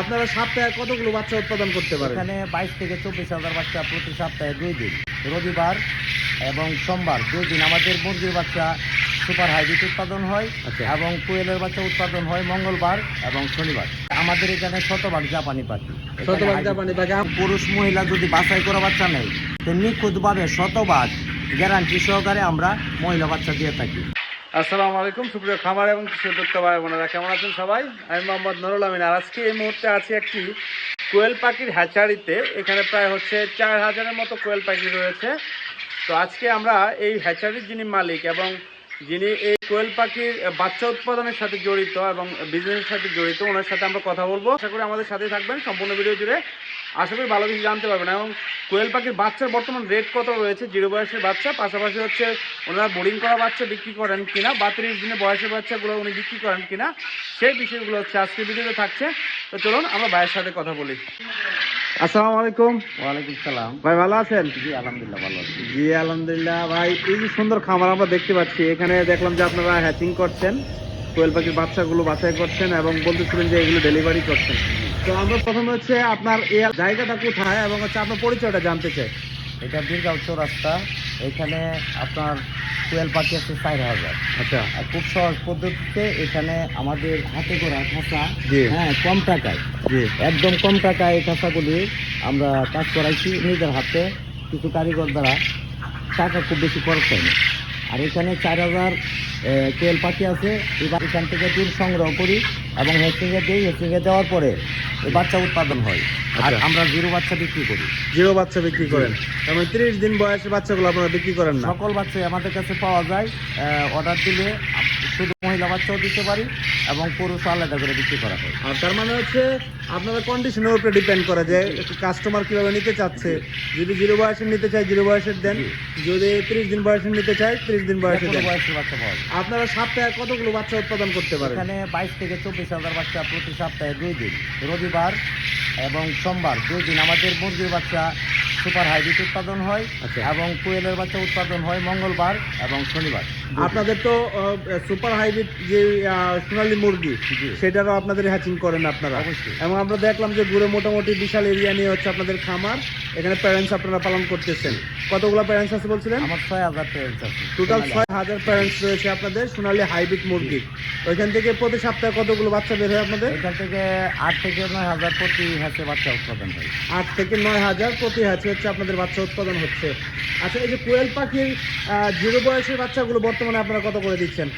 আপনারা সপ্তাহে কতগুলো বাচ্চা উৎপাদন করতে পারেন? এখানে বাইশ থেকে চব্বিশ হাজার বাচ্চা প্রতি সপ্তাহে দুই দিন রবিবার এবং সোমবার। দুই দিন আমাদের মুরগির বাচ্চা সুপার হাইব্রিড উৎপাদন হয় আচ্ছা। এবং কোয়েলের বাচ্চা উৎপাদন হয় মঙ্গলবার এবং শনিবার। আমাদের এখানে শতভাগ জাপানি পাখি। শতভাগ জাপানি বাঘা পুরুষ মহিলা যদি বাছাই করা বাচ্চা নেই তো নিখুঁতভাবে শতভাগ গ্যারান্টি সহকারে আমরা মহিলা বাচ্চা দিয়ে থাকি। আসসালামু আলাইকুম, সুপ্রিয় খামার এবং কৃষি উদ্যোক্তা ভাই বোনেরা, কেমন আছেন সবাই? আমি মোহাম্মদ নুরুল আমিন। আর আজকে এই মুহূর্তে আছি একটি কোয়েল পাখির হ্যাচারিতে। এখানে প্রায় হচ্ছে চার হাজারের মতো কোয়েল পাখি রয়েছে। তো আজকে আমরা এই হ্যাচারির যিনি মালিক এবং যিনি এই কোয়েল পাখির বাচ্চা উৎপাদনের সাথে জড়িত এবং বিজনেসের সাথে জড়িত, ওনার সাথে আমরা কথা বলব। আশা করি আমাদের সাথে থাকবেন, সম্পূর্ণ ভিডিও জুড়ে। আশা করি ভালো কিছু জানতে পারবেন। এবং কোয়েল পাখির বাচ্চার বর্তমান রেট কত রয়েছে? জিরো বয়সের বাচ্চা পাশাপাশি হচ্ছে ওনারা বোরিং করা বাচ্চা বিক্রি করেন কিনা বা তিরিশ দিনে বয়সের বাচ্চাগুলো উনি বিক্রি করেন কিনা সেই বিষয়গুলো হচ্ছে আজকের ভিডিওতে থাকছে। তো চলুন আমরা ভাইয়ের সাথে কথা বলি। আসসালামু আলাইকুম। ওয়ালাইকুম সালাম। ভাই ভালো আছেন? জি আলহামদুলিল্লাহ ভালো আছি। জি আলহামদুলিল্লাহ। ভাই এই যে সুন্দর খামার আমরা দেখতে পাচ্ছি এখানে দেখলাম যে আপনারা হ্যাচিং করছেন কোয়েল পাখির বাচ্চাগুলো বাছাই করছেন এবং বলতেছিলেন যে এগুলো ডেলিভারি করছেন। তো আমরা প্রথমে হচ্ছে আপনার জায়গাটা কোথায় এবং হচ্ছে আপনার পরিচয়টা জানতে চাই। এটা বীরগাঁও চৌরাস্তা। এখানে আপনার টুয়েলভ পাখি আছে চার হাজার। আচ্ছা। আর খুব সহজ পদ্ধতিতে এখানে আমাদের হাতে করা খাঁচা হ্যাঁ কম টাকায়। জি। একদম কম টাকায় এই খাঁচাগুলি আমরা কাজ করাইছি নিজের হাতে। কিছু কারিগর দ্বারা টাকা খুব বেশি খরচ হয় না আর এখানে চার হাজার তেল পাখি আছে। এবার এখান থেকে তুল সংগ্রহ করি এবং হেসিংয়ে দিই হেসিংয়ে দেওয়ার পরে এই বাচ্চা উৎপাদন হয়। আর আচ্ছা। আমরা জিরো বাচ্চা বিক্রি করি। জিরো বাচ্চা বিক্রি করেন। তারপরে ত্রিশ তিরিশ দিন বয়সে বাচ্চাগুলো আপনারা বিক্রি করেন না? সকল বাচ্চাই আমাদের কাছে পাওয়া যায়। অর্ডার দিলে শুধু মহিলা বাচ্চাও দিতে পারি এবং পুরুষ আলাদা করে বিক্রি করা হয়। আর তার মানে হচ্ছে আপনারা কন্ডিশনের উপরে ডিপেন্ড করে যে কাস্টমার কীভাবে নিতে চাচ্ছে। যদি জিরো বয়সের নিতে চায় জিরো বয়সের দেন। যদি তিরিশ দিন বয়সের নিতে চায় তিরিশ দিন বয়সের দেন। বয়সের বাচ্চা পাওয়া যায়। আপনারা সপ্তাহে কতগুলো বাচ্চা উৎপাদন করতে পারেন? এখানে বাইশ থেকে চব্বিশ হাজার বাচ্চা প্রতি সপ্তাহে দুই দিন রবিবার এবং সোমবার। দুই দিন আমাদের মুরগির বাচ্চা সুপার হাইব্রিড উৎপাদন হয় আচ্ছা। এবং কোয়েলের বাচ্চা উৎপাদন হয় মঙ্গলবার এবং শনিবার। আপনাদের তো সুপার হাইব্রিড যে সোনালী মুরগি। সেটারও আপনাদের হ্যাচিং করেন আপনারা। এবং আমরা দেখলাম যে ঘুরে মোটামুটি বিশাল এরিয়া নিয়ে হচ্ছে আপনাদের খামার এখানে প্যারেন্টস আপনারা পালন করতেছেন। কতগুলো প্যারেন্টস আছে বলছিলেন? আমার ছয় হাজার প্যারেন্টস আছে টোটাল ছয় হাজার প্যারেন্টস রয়েছে আপনাদের সোনালী হাইব্রিড মুরগি। ওইখান থেকে প্রতি সপ্তাহে কতগুলো বাচ্চা বের হয় আপনাদের? এখান থেকে আট থেকে নয় হাজার প্রতি হাতে বাচ্চা উৎপাদন হয়। আট থেকে নয় হাজার প্রতি হ্যাচে হচ্ছে আপনাদের বাচ্চা উৎপাদন হচ্ছে। আচ্ছা এই যে কোয়েল পাখির জিরো বয়সের বাচ্চাগুলো বর্তমানে আপনারা কত করে দিচ্ছেন?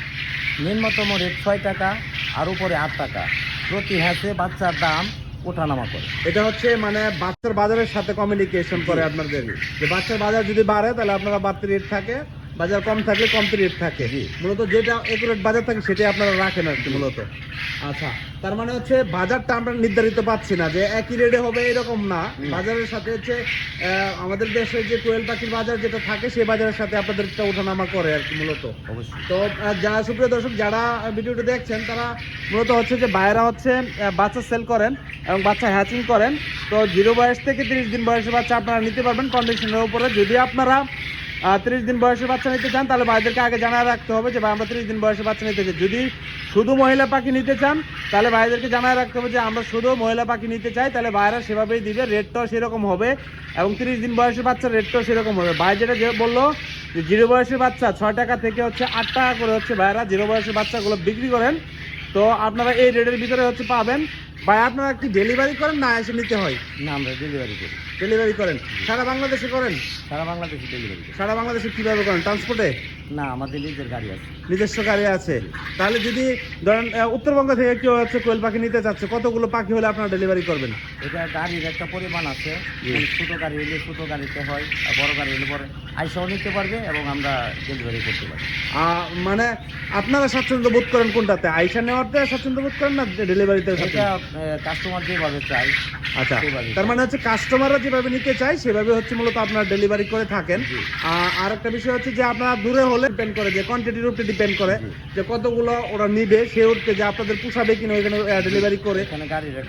নিম্নতম রেট ছয় টাকা আর উপরে আট টাকা। প্রতি হাতে বাচ্চার দাম ওঠানামা করে। এটা হচ্ছে মানে বাচ্চার বাজারের সাথে কমিউনিকেশন করে আপনাদের। যে বাচ্চার বাজার যদি বাড়ে তাহলে আপনারা বাড়তি রেট থাকে। বাজার কম থাকলে কমতি রেট থাকে। মূলত যেটা একুরেট বাজার থাকে সেটাই আপনারা রাখেন আর কি মূলত। আচ্ছা তার মানে হচ্ছে বাজারটা আমরা নির্ধারিত পাচ্ছি না যে একই রেটে হবে এরকম না। বাজারের সাথে হচ্ছে আমাদের দেশে যে কোয়েল পাখির বাজার যেটা থাকে সেই বাজারের সাথে আপনাদের একটা ওঠানামা করে আর কি মূলত। তো যারা সুপ্রিয় দর্শক যারা ভিডিওটা দেখছেন তারা মূলত হচ্ছে যে বাইরা হচ্ছে বাচ্চা সেল করেন এবং বাচ্চা হ্যাচিং করেন। তো জিরো বয়স থেকে তিরিশ দিন বয়সে বাচ্চা আপনারা নিতে পারবেন কন্ডিশনের উপরে। যদি আপনারা তিরিশ দিন বয়সের বাচ্চা নিতে চান, তাহলে ভাইদেরকে আগে জানায় রাখতে হবে যে আমরা তিরিশ দিন বয়সের বাচ্চা নিতে চাই। যদি শুধু মহিলা পাখি নিতে চান, তাহলে ভাইদেরকে জানায় রাখতে হবে যে আমরা শুধু মহিলা পাখি নিতে চাই, তাহলে ভাইরা সেভাবেই দিবে, রেটটাও সেরকম হবে এবং তিরিশ দিন বয়সের বাচ্চার রেটটাও সেরকম হবে। ভাই যেটা যে বলল, যে জিরো বয়সের বাচ্চা ছয় টাকা থেকে হচ্ছে আট টাকা করে হচ্ছে ভাইরা জিরো বয়সের বাচ্চাগুলো বিক্রি করেন, তো আপনারা এই রেটের ভিতরে হচ্ছে পাবেন। ভাই আপনারা কি ডেলিভারি করেন না এসে নিতে হয়? না আমরা ডেলিভারি করি। ডেলিভারি করেন। সারা বাংলাদেশে করেন? সারা বাংলাদেশে ডেলিভারি সারা বাংলাদেশে কীভাবে করেন? ট্রান্সপোর্টে না আমাদের নিজের গাড়ি আছে। নিজস্ব গাড়ি আছে। তাহলে যদি ধরেন উত্তরবঙ্গ থেকে কেউ হচ্ছে কোয়েল পাখি নিতে চাচ্ছে কতগুলো পাখি হলে আপনারা ডেলিভারি করবেন? এটা গাড়ির একটা পরিমাণ আছে। ছোট গাড়ি হলে ছোট গাড়িতে হয় আর বড় গাড়ি হলে বড়। আইসাও নিতে পারবে এবং আমরা ডেলিভারি করতে পারি মানে আপনারা স্বাচ্ছন্দ্য বোধ করেন কোনটাতে? আইসা নেওয়াতে স্বাচ্ছন্দ্য বোধ করেন না ডেলিভারিতে এটা কাস্টমার যেভাবে চাই আচ্ছা তার মানে হচ্ছে কাস্টমাররা যেভাবে নিতে চায় সেভাবে হচ্ছে মূলত আপনারা ডেলিভারি করে থাকেন। আর একটা বিষয় হচ্ছে যে আপনারা দূরে হলে ডিপেন্ড করে যে কোয়ান্টিটির উপরে ডিপেন্ড করে যে কতগুলো ওরা নিবে সে উঠতে যে আপনাদের পোষাবে কিনা ওইখানে ডেলিভারি করে।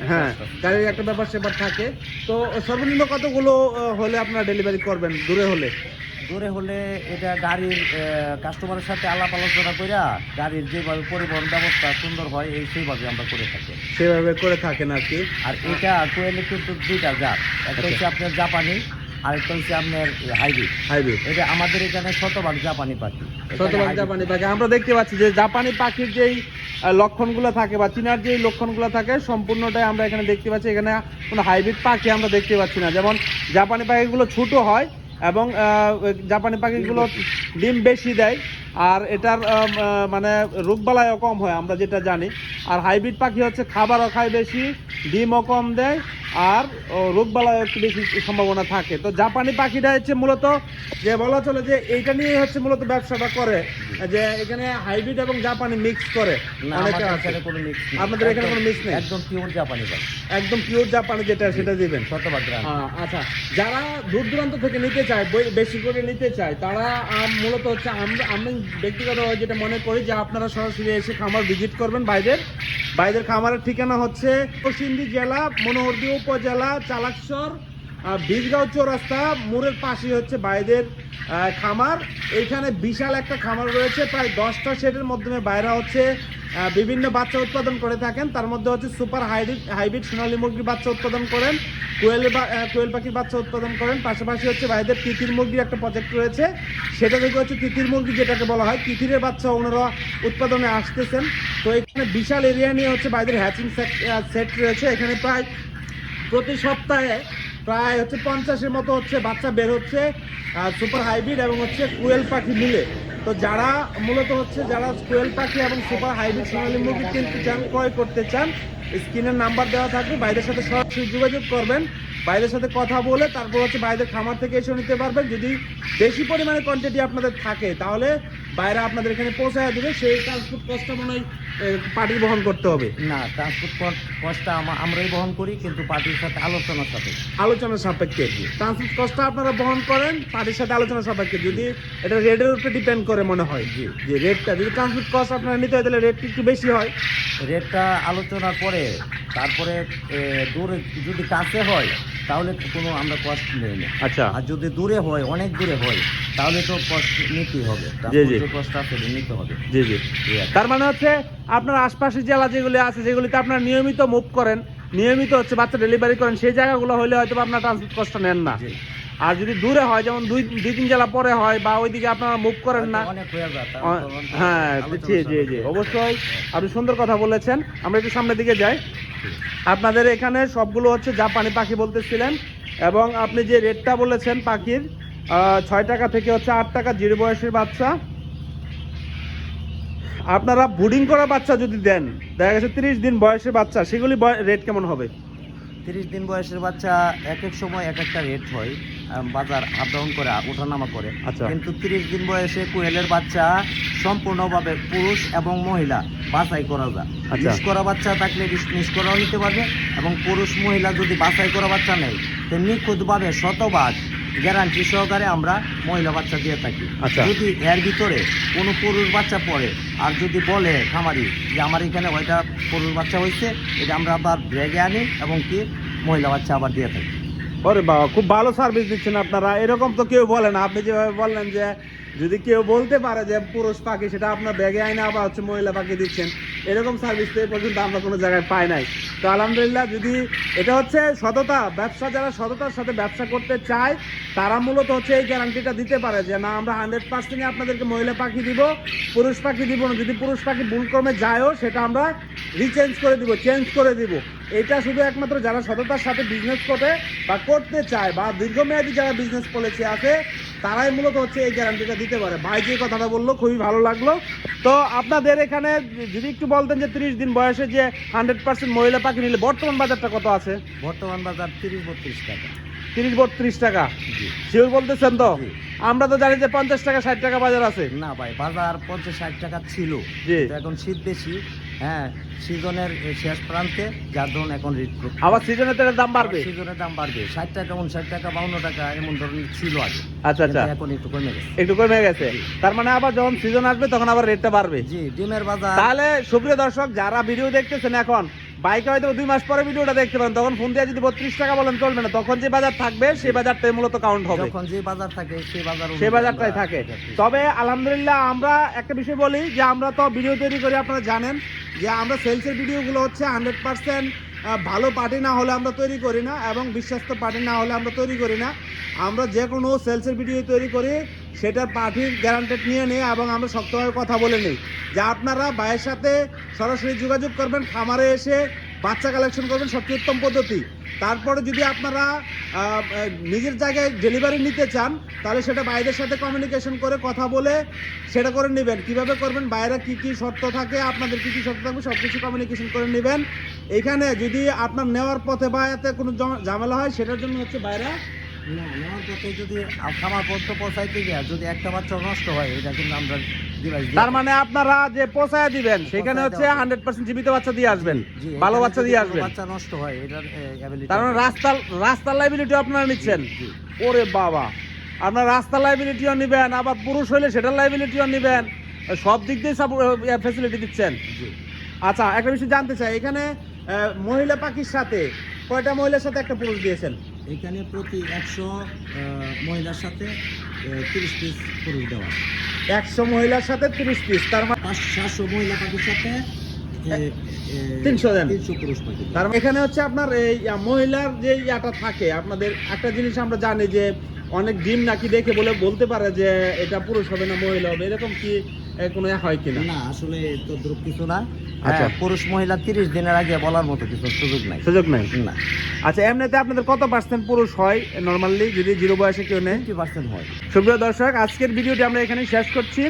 হ্যাঁ গাড়ির একটা ব্যাপার সেবার থাকে। তো সর্বনিম্ন কতগুলো হলে আপনারা ডেলিভারি করবেন দূরে হলে? দূরে হলে এটা গাড়ির কাস্টমারের সাথে আলাপ আলোচনা কইরা গাড়ির যেভাবে পরিবহন ব্যবস্থা সুন্দর হয় এই সেইভাবে আমরা করে থাকি। সেভাবে করে থাকেন আর কি? আর এটা কোয়েলে কিন্তু দুইটা জাত। একটা আচ্ছা। হচ্ছে আপনার জাপানি আর একটা হচ্ছে আপনার হাইব্রিড। হাইব্রিড। এটা আমাদের এখানে শতভাগ জাপানি পাখি। শতভাগ জাপানি পাখি। আমরা দেখতে পাচ্ছি যে জাপানি পাখির যেই লক্ষণগুলো থাকে বা চীনার যেই লক্ষণগুলো থাকে সম্পূর্ণটাই আমরা এখানে দেখতে পাচ্ছি। এখানে কোনো হাইব্রিড পাখি আমরা দেখতে পাচ্ছি না। যেমন জাপানি পাখিগুলো ছোট হয় এবং জাপানি পাখিগুলো ডিম বেশি দেয়। আর এটার মানে রোগবালাইও কম হয়, আমরা যেটা জানি। আর হাইব্রিড পাখি হচ্ছে খাবারও খায় বেশি, ডিমও কম দেয় আর রোগবালাইও একটু বেশি সম্ভাবনা থাকে। তো জাপানি পাখিটা হচ্ছে মূলত যে বলা চলে যে এইটা নিয়ে হচ্ছে মূলত ব্যবসাটা করে যে এখানে হাইব্রিড এবং জাপানি মিক্স করে। এখানে কোনো মিক্স আপনাদের এখানে কোনো mix নেই? একদম পিওর জাপানি একদম পিওর জাপানি যেটা সেটা দিবেন। শতভাগ আচ্ছা যারা দূর দূরান্ত থেকে নিতে চায় বেশি করে নিতে চায় তারা মূলত হচ্ছে আমরা আমি ব্যক্তিগতভাবে যেটা মনে করি যে আপনারা সরাসরি এসে খামার ভিজিট করবেন বাইরের। বাইরের খামারের ঠিকানা হচ্ছে পশ্চিমদি জেলা মনোহরদী উপজেলা চালাকসর আহ, বীজগাঁও চৌরাস্তা মোড়ের পাশে হচ্ছে বাইরের খামার। এইখানে বিশাল একটা খামার রয়েছে প্রায় দশটা শেডের মাধ্যমে বাইরা হচ্ছে বিভিন্ন বাচ্চা উৎপাদন করে থাকেন। তার মধ্যে হচ্ছে সুপার হাইব্রিড হাইব্রিড সোনালী মুরগির বাচ্চা উৎপাদন করেন কোয়েল কোয়েল পাখির বাচ্চা উৎপাদন করেন। পাশাপাশি হচ্ছে বাইরের তিতির মুরগির একটা প্রজেক্ট রয়েছে। সেটা থেকে হচ্ছে তিতির মুরগি যেটাকে বলা হয় তিতিরের বাচ্চা ওনারা উৎপাদনে আসতেছেন। তো এখানে বিশাল এরিয়া নিয়ে হচ্ছে বাইরের হ্যাচিং সেট রয়েছে। এখানে প্রায় প্রতি সপ্তাহে প্রায় হচ্ছে পঞ্চাশের মতো হচ্ছে বাচ্চা বের হচ্ছে সুপার হাইব্রিড এবং হচ্ছে কুয়েল পাখি মিলে। তো যারা মূলত হচ্ছে যারা কুয়েল পাখি এবং সুপার হাইব্রিড সোনালী মুরগি কিনতে চান, ক্রয় করতে চান স্ক্রিনের নাম্বার দেওয়া থাকবে বাইরের সাথে সরাসরি যোগাযোগ করবেন। বাইরের সাথে কথা বলে তারপর হচ্ছে বাইরের খামার থেকে এসে নিতে পারবেন। যদি বেশি পরিমাণে কোয়ান্টিটি আপনাদের থাকে, তাহলে বাইরে আপনাদের এখানে পৌঁছায় দেবে সেই ট্রান্সপোর্ট কস্টটা মনে হয় পার্টি বহন করতে হবে। না ট্রান্সপোর্ট কস্টটা আমরাই বহন করি কিন্তু পার্টির সাথে আলোচনার সাথে আলোচনা সাপেক্ষে। ট্রান্সপোর্ট কস্টটা আপনারা বহন করেন পার্টির সাথে আলোচনা সাপেক্ষে। যদি এটা রেটের উপরে ডিপেন্ড করে মনে হয় জি। যে রেটটা যদি ট্রান্সপোর্ট কস্ট আপনারা নিতে হয় তাহলে রেটটা একটু বেশি হয়। রেটটা আলোচনার পরে তারপরে দূরে যদি কাছে হয় তাহলে কোনো আমরা কষ্ট নেই। না আচ্ছা। আর যদি দূরে হয় অনেক দূরে হয় তাহলে তো কষ্ট নিতেই হবে। জি, জি। নিতে হবে। জি জি। তার মানে হচ্ছে আপনার আশপাশের জেলা যেগুলি আছে যেগুলিতে আপনার নিয়মিত মুভ করেন নিয়মিত হচ্ছে বাচ্চা ডেলিভারি করেন সেই জায়গাগুলো হলে হয়তো আপনার ট্রান্সপোর্ট কষ্ট নেন না। আর যদি দূরে হয় যেমন দুই দুই তিন জেলা পরে হয় বা ওইদিকে আপনারা মুভ করেন না হয়ে হ্যাঁ জি জি জি। অবশ্যই আপনি সুন্দর কথা বলেছেন। আমরা একটু সামনের দিকে যাই। আপনাদের এখানে সবগুলো হচ্ছে জাপানি পাখি বলতেছিলেন এবং আপনি যে রেটটা বলেছেন পাখির ছয় টাকা থেকে হচ্ছে আট টাকা জিরো বয়সের বাচ্চা। আপনারা বুডিং করা বাচ্চা যদি দেন দেখা গেছে তিরিশ দিন বয়সের বাচ্চা সেগুলি রেট কেমন হবে তিরিশ দিন বয়সের বাচ্চা এক এক সময় এক একটা রেট হয় বাজার আপ ডাউন করে ওঠানামা করে আচ্ছা। কিন্তু তিরিশ দিন বয়সে কোয়েলের বাচ্চা সম্পূর্ণভাবে পুরুষ এবং মহিলা বাছাই করা যায় আচ্ছা। মিস করা বাচ্চা থাকলে মিস করাও নিতে পারবে এবং পুরুষ মহিলা যদি বাছাই করা বাচ্চা নেয় তো নিখুঁতভাবে শতভাগ গ্যারান্টি সহকারে আমরা মহিলা বাচ্চা দিয়ে থাকি আচ্ছা। যদি এর ভিতরে কোনো পুরুষ বাচ্চা পড়ে আর যদি বলে খামারি যে আমার এখানে ওইটা পুরুষ বাচ্চা হয়েছে এটা আমরা আবার ব্যাগে আনি এবং কি মহিলা বাচ্চা আবার দিয়ে থাকি ওরে বাবা, খুব ভালো সার্ভিস দিচ্ছেন আপনারা। এরকম তো কেউ বলে না। আপনি যেভাবে বললেন যে, যদি কেউ বলতে পারে যে পুরুষ পাখি, সেটা আপনার ব্যাগে আইনে আবার হচ্ছে মহিলা পাখি দিচ্ছেন। এরকম সার্ভিস তো এ পর্যন্ত আমরা কোনো জায়গায় পাই নাই। তো আলহামদুলিল্লাহ, যদি এটা হচ্ছে সততা, ব্যবসা যারা সততার সাথে ব্যবসা করতে চায়, তারা মূলত হচ্ছে এই গ্যারান্টিটা দিতে পারে যে, না, আমরা হান্ড্রেড পার্সেন্টে আপনাদেরকে মহিলা পাখি দিব, পুরুষ পাখি দিব না। যদি পুরুষ পাখি ভুলক্রমে যায়ও, সেটা আমরা রিচেঞ্জ করে দিব চেঞ্জ করে দিব। এটা শুধু একমাত্র যারা সততার সাথে বিজনেস করে বা করতে চায় বা দীর্ঘমেয়াদী যারা বিজনেস পলিসি আছে তারাই মূলত হচ্ছে এই গ্যারান্টিটা দিতে পারে। ভাই যে কথাটা বলল খুবই ভালো লাগল। তো আপনাদের এখানে যদি একটু বলতেন যে তিরিশ দিন বয়সে যে হান্ড্রেড পার্সেন্ট মহিলা পাখি নিলে বর্তমান বাজারটা কত আছে? বর্তমান বাজার তিরিশ বত্রিশ টাকা। তিরিশ বত্রিশ টাকা? শিওর বলতেছেন তো? আমরা তো জানি যে পঞ্চাশ টাকা ষাট টাকা বাজার আছে। না ভাই বাজার পঞ্চাশ ষাট টাকা ছিল। কিন্তু এখন শীত বেশি হ্যাঁ সিজনের শেষ প্রান্তে যার ধরুন এখন রেট আবার সিজনে তো দাম বাড়বে? সিজনের দাম বাড়বে। ষাট টাকা উনষাট টাকা বাউন্ন টাকা এমন ধরনের ছিল আগে। আচ্ছা আচ্ছা। এখন একটু কমে গেছে। একটু কমে গেছে। তার মানে আবার যখন সিজন আসবে তখন আবার রেটটা বাড়বে। জি ডিমের বাজার। তাহলে সুপ্রিয় দর্শক যারা ভিডিও দেখতেছেন এখন বাইকে হয়তো দুই মাস পরে ভিডিওটা দেখতে পারেন তখন ফোন দিয়ে যদি বত্রিশ টাকা বলেন চলবে না। তখন যে বাজার থাকবে সেই বাজারটাই মূলত কাউন্ট হবে। যখন যে বাজার থাকে সেই বাজার সে অনুযায়ী বাজারটাই থাকে। তবে আলহামদুলিল্লাহ আমরা একটা বিষয় বলি যে আমরা তো ভিডিও তৈরি করি আপনারা জানেন যে আমরা সেলসের ভিডিওগুলো হচ্ছে হান্ড্রেড পার্সেন্ট ভালো পার্টি না হলে আমরা তৈরি করি না এবং বিশ্বস্ত পার্টি না হলে আমরা তৈরি করি না। আমরা যে কোনো সেলসের ভিডিও তৈরি করি সেটার পার্টির গ্যারান্টেড নিয়ে নিই এবং আমরা শক্তভাবে কথা বলে নিই। যে আপনারা ভাইয়ের সাথে সরাসরি যোগাযোগ করবেন, খামারে এসে বাচ্চা কালেকশন করবেন, সবচেয়ে উত্তম পদ্ধতি। তারপরে যদি আপনারা নিজের জায়গায় ডেলিভারি নিতে চান, তাহলে সেটা বাইরের সাথে কমিউনিকেশন করে কথা বলে সেটা করে নেবেন। কীভাবে করবেন? বাইরে কি কি শর্ত থাকে? আপনাদের কি কি শর্ত থাকবে? সব কিছু কমিউনিকেশন করে নেবেন। এখানে যদি আপনার নেওয়ার পথে বা এতে কোনো ঝামেলা হয়, সেটার জন্য হচ্ছে বাইরে না নেওয়ার পথে যদি আ- খামার পৌঁছাইতে গিয়ে যদি একটা বাচ্চা নষ্ট হয় এটা কিন্তু আমরা তার মানে আপনারা যে পৌঁছায় দিবেন সেখানে হচ্ছে হান্ড্রেড পার্সেন্ট জীবিত বাচ্চা দিয়ে আসবেন ভালো বাচ্চা দিয়ে আসবেন। বাচ্চা নষ্ট হয় এটার তার মানে রাস্তার রাস্তার লাইবিলিটি আপনারা নিচ্ছেন। ওরে বাবা আপনার রাস্তা লাইবিলিটিও নেবেন আবার পুরুষ হইলে সেটার লাইবিলিটিও নেবেন সব দিক দিয়ে ফ্যাসিলিটি দিচ্ছেন। আচ্ছা একটা বিষয় জানতে চাই এখানে মহিলা পাখির সাথে কয়টা মহিলার সাথে একটা পুরুষ দিয়েছেন? এখানে প্রতি একশো মহিলার সাথে তিরিশ পিস পুরুষ দেওয়া একশো মহিলার সাথে তিরিশ পিস তার মানে সাতশো মহিলা পাখির সাথে তিনশো দেন। তিনশো পুরুষ পাখি তার এখানে হচ্ছে আপনার এই মহিলার যে ইয়াটা থাকে আপনাদের একটা জিনিস আমরা জানি যে অনেক ডিম নাকি দেখে বলে বলতে পারে যে এটা পুরুষ হবে না মহিলা হবে এরকম কি কোনো হয় কিনা? না আসলে তো দ্রুপ কিছু না। আচ্ছা। পুরুষ মহিলা তিরিশ দিনের আগে বলার মতো কিছু সুযোগ নাই। সুযোগ নেই? না। আচ্ছা এমনিতে আপনাদের কত পার্সেন্ট পুরুষ হয় নর্মালি যদি জিরো বয়সে কেউ নেই পার্সেন্ট হয়। সুপ্রিয় দর্শক আজকের ভিডিওটি আমরা এখানে শেষ করছি।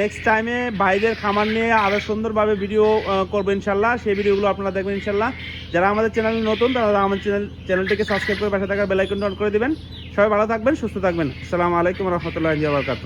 নেক্সট টাইমে ভাইদের খামার নিয়ে আরও সুন্দরভাবে ভিডিও করব ইনশাল্লাহ। সেই ভিডিওগুলো আপনারা দেখবেন ইনশাল্লাহ। যারা আমাদের চ্যানেল নতুন তারা আমাদের চ্যানেল চ্যানেলটিকে সাবস্ক্রাইব করে পাশে থাকা বেলাইকন অন করে দিবেন। সবাই ভালো থাকবেন সুস্থ থাকবেন। আসসালামু আলাইকুম রহমতুল্লাহ বারকাত